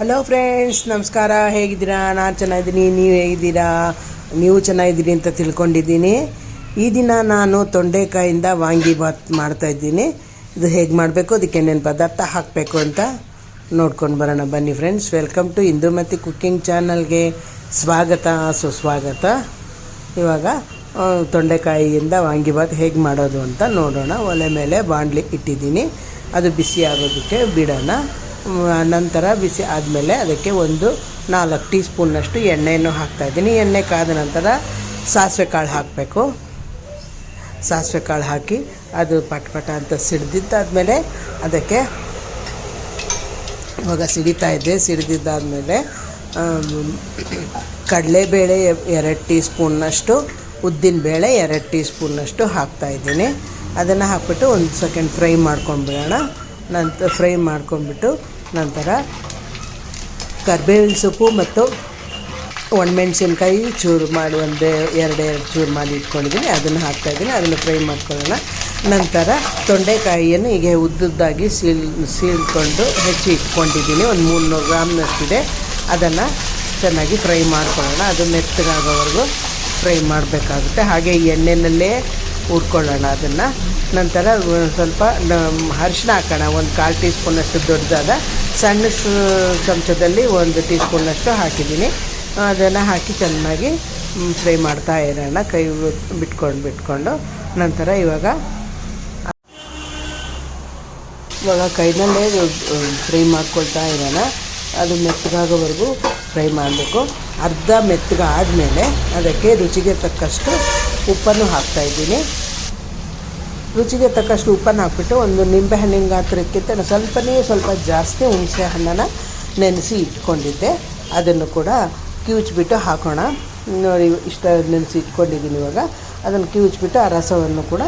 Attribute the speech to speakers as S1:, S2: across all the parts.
S1: Hello friends ನಮಸ್ಕಾರ. ಹೇಗಿದ್ದೀರಾ? ನಾನು ಚೆನ್ನಾಗಿದ್ದೀನಿ. ನೀವು ಹೇಗಿದ್ದೀರಾ? ನೀವು ಚೆನ್ನಾಗಿದ್ದೀರಿ ಅಂತ ತಿಳ್ಕೊಂಡಿದ್ದೀನಿ. ಈ ದಿನ ನಾನು ತೊಂಡೆಕಾಯಿಂದ ವಾಂಗಿ ಬಾತ್ ಮಾಡ್ತಾಯಿದ್ದೀನಿ ಇದು ಹೇಗೆ ಮಾಡಬೇಕು? ಅದಕ್ಕೆ ಏನೇನು ಪದಾರ್ಥ ಹಾಕಬೇಕು ಅಂತ ನೋಡ್ಕೊಂಡು ಬರೋಣ. ಬನ್ನಿ friends welcome to Indumati cooking ಚಾನಲ್ಗೆ ಸ್ವಾಗತ. ಸುಸ್ವಾಗತ. ಇವಾಗ ತೊಂಡೆಕಾಯಿಯಿಂದ ವಾಂಗಿಬಾತ್ ಹೇಗೆ ಮಾಡೋದು ಅಂತ ನೋಡೋಣ. ಒಲೆ ಮೇಲೆ ಬಾಂಡ್ಲಿ ಇಟ್ಟಿದ್ದೀನಿ. ಅದು ಬಿಸಿ ಆಗೋದಕ್ಕೆ ಬಿಡೋಣ. ನಂತರ ಬಿಸಿ ಆದಮೇಲೆ ಅದಕ್ಕೆ ಒಂದು ನಾಲ್ಕು ಟೀ ಸ್ಪೂನ್ನಷ್ಟು ಎಣ್ಣೆಯನ್ನು ಹಾಕ್ತಾಯಿದ್ದೀನಿ ಎಣ್ಣೆ ಕಾದ ನಂತರ ಸಾಸಿವೆ ಕಾಳು ಹಾಕಬೇಕು. ಸಾಸಿವೆ ಕಾಳು ಹಾಕಿ ಅದು ಪಟ ಪಟ ಅಂತ ಸಿಡ್ದಿದ್ದಾದಮೇಲೆ ಅದಕ್ಕೆ ಇವಾಗ ಸಿಡಿತಾ ಇದೆ ಸಿಡಿದಿದ್ದಾದಮೇಲೆ ಕಡಲೆಬೇಳೆ ಎರಡು ಟೀ ಸ್ಪೂನ್ನಷ್ಟು ಉದ್ದಿನಬೇಳೆ ಎರಡು ಟೀ ಸ್ಪೂನ್ನಷ್ಟು ಹಾಕ್ತಾಯಿದ್ದೀನಿ ಅದನ್ನು ಹಾಕ್ಬಿಟ್ಟು ಒಂದು ಸೆಕೆಂಡ್ ಫ್ರೈ ಮಾಡ್ಕೊಂಡ್ಬಿಡೋಣ. ನಂತರ ಫ್ರೈ ಮಾಡ್ಕೊಂಡ್ಬಿಟ್ಟು ನಂತರ ಕರ್ಬೇವಿನ ಸೊಪ್ಪು ಮತ್ತು ಒಣಮೆಣ್ಸಿನ್ಕಾಯಿ ಚೂರು ಮಾಡಿ ಒಂದು ಎರಡು ಎರಡು ಚೂರು ಮಾಡಿ ಇಟ್ಕೊಂಡಿದ್ದೀನಿ. ಅದನ್ನು ಹಾಕ್ತಾ ಇದ್ದೀನಿ. ಅದನ್ನು ಫ್ರೈ ಮಾಡ್ಕೊಳ್ಳೋಣ. ನಂತರ ತೊಂಡೆಕಾಯಿಯನ್ನು ಹೀಗೆ ಉದ್ದುದ್ದಾಗಿ ಸೀಲ್ ಸೀಳ್ಕೊಂಡು ಹೆಚ್ಚಿ ಇಟ್ಕೊಂಡಿದ್ದೀನಿ. ಒಂದು ಮುನ್ನೂರು ಗ್ರಾಮ್ನಷ್ಟಿದೆ. ಅದನ್ನು ಚೆನ್ನಾಗಿ ಫ್ರೈ ಮಾಡ್ಕೊಳ್ಳೋಣ. ಅದು ಮೆತ್ತಗಾಗೋವರೆಗೂ ಫ್ರೈ ಮಾಡಬೇಕಾಗುತ್ತೆ. ಹಾಗೆ ಎಣ್ಣೆನಲ್ಲೇ ಹುರ್ಕೊಳ್ಳೋಣ ಅದನ್ನು. ನಂತರ ಸ್ವಲ್ಪ ಅರಿಶಿನ ಹಾಕೋಣ. ಒಂದು ಕಾಲು ಟೀ ಸ್ಪೂನಷ್ಟು ದೊಡ್ಡದಾದ ಸಣ್ಣ ಚಮಚದಲ್ಲಿ ಒಂದು ಟೀ ಸ್ಪೂನಷ್ಟು ಹಾಕಿದ್ದೀನಿ. ಅದನ್ನು ಹಾಕಿ ಚೆನ್ನಾಗಿ ಫ್ರೈ ಮಾಡ್ತಾ ಇರೋಣ. ಕೈ ಬಿಟ್ಕೊಂಡು ಬಿಟ್ಕೊಂಡು. ನಂತರ ಇವಾಗ ಇವಾಗ ಕೈನಲ್ಲೇ ಫ್ರೈ ಮಾಡ್ಕೊಳ್ತಾ ಇರೋಣ. ಅದು ಮೆತ್ತಗಾಗೋವರೆಗೂ ಫ್ರೈ ಮಾಡಬೇಕು. ಅರ್ಧ ಮೆತ್ತಗಾದ ಆದಮೇಲೆ ಅದಕ್ಕೆ ರುಚಿಗೆ ತಕ್ಕಷ್ಟು ಉಪ್ಪನ್ನು ಹಾಕ್ತಾಯಿದ್ದೀನಿ ರುಚಿಗೆ ತಕ್ಕಷ್ಟು ಉಪ್ಪನ್ನು ಹಾಕ್ಬಿಟ್ಟು ಒಂದು ನಿಂಬೆ ನಿಂಬೆಹಣ್ಣಿನ ಗಾತ್ರಕ್ಕಿಂತ ಸ್ವಲ್ಪನೇ ಸ್ವಲ್ಪ ಜಾಸ್ತಿ ಹುಣಸೆ ಹಣ್ಣನ್ನು ನೆನೆಸಿ ಇಟ್ಕೊಂಡಿದ್ದೆ. ಅದನ್ನು ಕೂಡ ಕಿವುಚ್ಬಿಟ್ಟು ಹಾಕೋಣ. ನೋಡಿ, ಇಷ್ಟ ನೆನೆಸಿ ಇಟ್ಕೊಂಡಿದ್ದೀನಿ ಇವಾಗ. ಅದನ್ನು ಕಿವುಚ್ಬಿಟ್ಟು ಆ ರಸವನ್ನು ಕೂಡ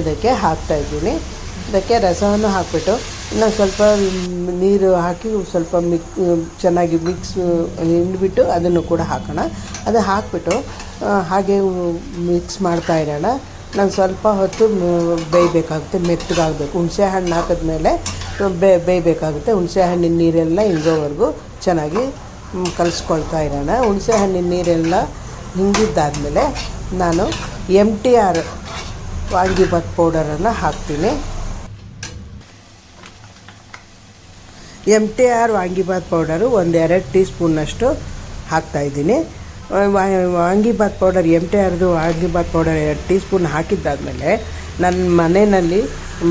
S1: ಇದಕ್ಕೆ ಹಾಕ್ತಾಯಿದ್ದೀನಿ ಇದಕ್ಕೆ ರಸವನ್ನು ಹಾಕ್ಬಿಟ್ಟು ಇನ್ನು ಸ್ವಲ್ಪ ನೀರು ಹಾಕಿ ಸ್ವಲ್ಪ ಮಿಕ್, ಚೆನ್ನಾಗಿ ಮಿಕ್ಸ್ ಹಿಂಡ್ಬಿಟ್ಟು ಅದನ್ನು ಕೂಡ ಹಾಕೋಣ. ಅದು ಹಾಕ್ಬಿಟ್ಟು ಹಾಗೆ ಮಿಕ್ಸ್ ಮಾಡ್ತಾ ಇರೋಣ. ನಾನು ಸ್ವಲ್ಪ ಹೊತ್ತು ಬೇಯಬೇಕಾಗುತ್ತೆ, ಮೆತ್ತಗಾಗಬೇಕು. ಹುಣಸೆ ಹಣ್ಣು ಹಾಕಿದ್ಮೇಲೆ ಬೇಯಬೇಕಾಗುತ್ತೆ. ಹುಣಸೆ ಹಣ್ಣಿನ ನೀರೆಲ್ಲ ಹಿಂಗೋವರೆಗೂ ಚೆನ್ನಾಗಿ ಕಲಿಸ್ಕೊಳ್ತಾ ಇರೋಣ. ಹುಣಸೆ ಹಣ್ಣಿನ ನೀರೆಲ್ಲ ಹಿಂಗಿದ್ದಾದಮೇಲೆ ನಾನು ಎಂ ಟಿ ಆರ್ ವಾಂಗಿಭಾತ್ ಪೌಡರನ್ನು ಹಾಕ್ತೀನಿ. M T R vangibath powder ಒಂದೆರಡು ಟೀ ಸ್ಪೂನಷ್ಟು ಹಾಕ್ತಾಯಿದ್ದೀನಿ ವಾಂಗಿಬಾತ್ ಪೌಡರ್ ಎಂ ಟಿ ಆರ್ದು ವಾಂಗಿಬಾತ್ ಪೌಡರ್ ಎರಡು ಟೀ ಸ್ಪೂನ್ ಹಾಕಿದ್ದಾದಮೇಲೆ ನನ್ನ ಮನೆಯಲ್ಲಿ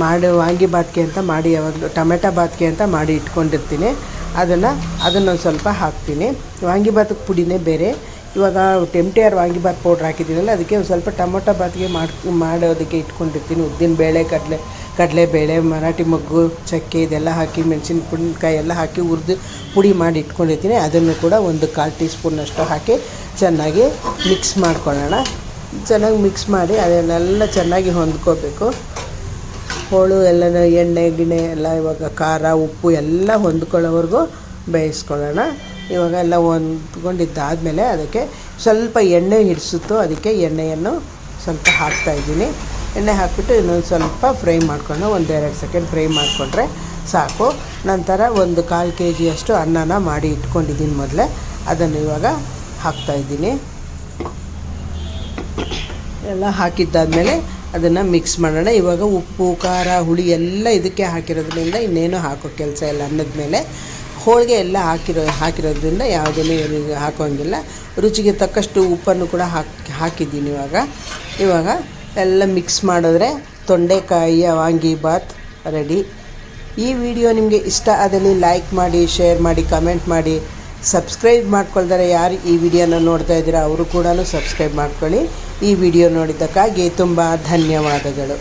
S1: ಮಾಡಿ ವಾಂಗಿಬಾತ್ಗೆ ಅಂತ ಮಾಡಿ ಯಾವಾಗಲೂ ಟೊಮೆಟೊ ಬಾತ್ಗೆ ಅಂತ ಮಾಡಿ ಇಟ್ಕೊಂಡಿರ್ತೀನಿ. ಅದನ್ನು ಅದನ್ನೊಂದು ಸ್ವಲ್ಪ ಹಾಕ್ತೀನಿ. ವಾಂಗಿಬಾತಕ್ಕೆ ಪುಡಿನೇ ಬೇರೆ. ಇವಾಗ M T R vangibath powder ಹಾಕಿದ್ದೀನಲ್ಲ, ಅದಕ್ಕೆ ಒಂದು ಸ್ವಲ್ಪ ಟೊಮೊಟೊ ಬಾತ್ಗೆ ಮಾಡಿ, ಮಾಡೋದಕ್ಕೆ ಇಟ್ಕೊಂಡಿರ್ತೀನಿ. ಉದ್ದಿನ ಬೇಳೆ, ಕಡಲೆ ಕಡಲೆಬೇಳೆ ಮರಾಠಿ ಮೊಗ್ಗು, ಚಕ್ಕೆ ಇದೆಲ್ಲ ಹಾಕಿ, ಮೆಣಸಿನ ಪುಣ್ಕಾಯಿ ಎಲ್ಲ ಹಾಕಿ ಹುರಿದು ಪುಡಿ ಮಾಡಿ ಇಟ್ಕೊಂಡಿರ್ತೀನಿ. ಅದನ್ನು ಕೂಡ ಒಂದು ಕಾಲು ಟೀ ಸ್ಪೂನಷ್ಟು ಹಾಕಿ ಚೆನ್ನಾಗಿ ಮಿಕ್ಸ್ ಮಾಡ್ಕೊಳ್ಳೋಣ. ಚೆನ್ನಾಗಿ ಮಿಕ್ಸ್ ಮಾಡಿ ಅದನ್ನೆಲ್ಲ ಚೆನ್ನಾಗಿ ಹೊಂದ್ಕೋಬೇಕು. ಹೋಳು ಎಲ್ಲ ಎಣ್ಣೆ, ಗಿಣ್ಣೆ ಎಲ್ಲ ಇವಾಗ ಖಾರ, ಉಪ್ಪು ಎಲ್ಲ ಹೊಂದ್ಕೊಳ್ಳೋವರೆಗೂ ಬೇಯಿಸ್ಕೊಳ್ಳೋಣ. ಇವಾಗ ಎಲ್ಲ ಹೊಂದ್ಕೊಂಡಿದ್ದಾದಮೇಲೆ ಅದಕ್ಕೆ ಸ್ವಲ್ಪ ಎಣ್ಣೆ ಹಿಡಿಸುತ್ತೋ ಅದಕ್ಕೆ ಎಣ್ಣೆಯನ್ನು ಸ್ವಲ್ಪ ಹಾಕ್ತಾಯಿದ್ದೀನಿ ಎಣ್ಣೆ ಹಾಕಿಬಿಟ್ಟು ಇನ್ನೊಂದು ಸ್ವಲ್ಪ ಫ್ರೈ ಮಾಡಿಕೊಂಡು ಒಂದು ಎರಡು ಸೆಕೆಂಡ್ ಫ್ರೈ ಮಾಡಿಕೊಂಡ್ರೆ ಸಾಕು. ನಂತರ ಒಂದು ಕಾಲು ಕೆ ಜಿಯಷ್ಟು ಅನ್ನನ ಮಾಡಿ ಇಟ್ಕೊಂಡಿದ್ದೀನಿ ಮೊದಲೇ. ಅದನ್ನು ಇವಾಗ ಹಾಕ್ತಾಯಿದ್ದೀನಿ ಎಲ್ಲ ಹಾಕಿದ್ದಾದಮೇಲೆ ಅದನ್ನು ಮಿಕ್ಸ್ ಮಾಡೋಣ. ಇವಾಗ ಉಪ್ಪು, ಖಾರ, ಹುಳಿ ಎಲ್ಲ ಇದಕ್ಕೆ ಹಾಕಿರೋದ್ರಿಂದ ಇನ್ನೇನು ಹಾಕೋ ಕೆಲಸ ಇಲ್ಲ ಅನ್ನದ ಮೇಲೆ ಹೋಳಿಗೆ ಎಲ್ಲ ಹಾಕಿರೋ, ಹಾಕಿರೋದ್ರಿಂದ ಯಾವುದನ್ನು ಹಾಕೋಂಗಿಲ್ಲ. ರುಚಿಗೆ ತಕ್ಕಷ್ಟು ಉಪ್ಪನ್ನು ಕೂಡ ಹಾಕಿ, ಹಾಕಿದ್ದೀನಿ ಇವಾಗ. ಇವಾಗ ಎಲ್ಲ ಮಿಕ್ಸ್ ಮಾಡಿದ್ರೆ ತೊಂಡೆಕಾಯಿಯ ವಾಂಗಿಬಾತ್ ರೆಡಿ ಈ ವಿಡಿಯೋ ನಿಮಗೆ ಇಷ್ಟ ಆದಲ್ಲಿ ಲೈಕ್ ಮಾಡಿ ಶೇರ್ ಮಾಡಿ ಕಮೆಂಟ್ ಮಾಡಿ ಸಬ್ಸ್ಕ್ರೈಬ್ ಮಾಡ್ಕೊಳ್ತಾರೆ ಯಾರು ಈ ವಿಡಿಯೋನ ನೋಡ್ತಾ ಇದ್ದೀರಾ, ಅವರು ಕೂಡ ಸಬ್ಸ್ಕ್ರೈಬ್ ಮಾಡ್ಕೊಳ್ಳಿ. ಈ ವಿಡಿಯೋ ನೋಡಿದ್ದಕ್ಕಾಗಿ ತುಂಬ ಧನ್ಯವಾದಗಳು.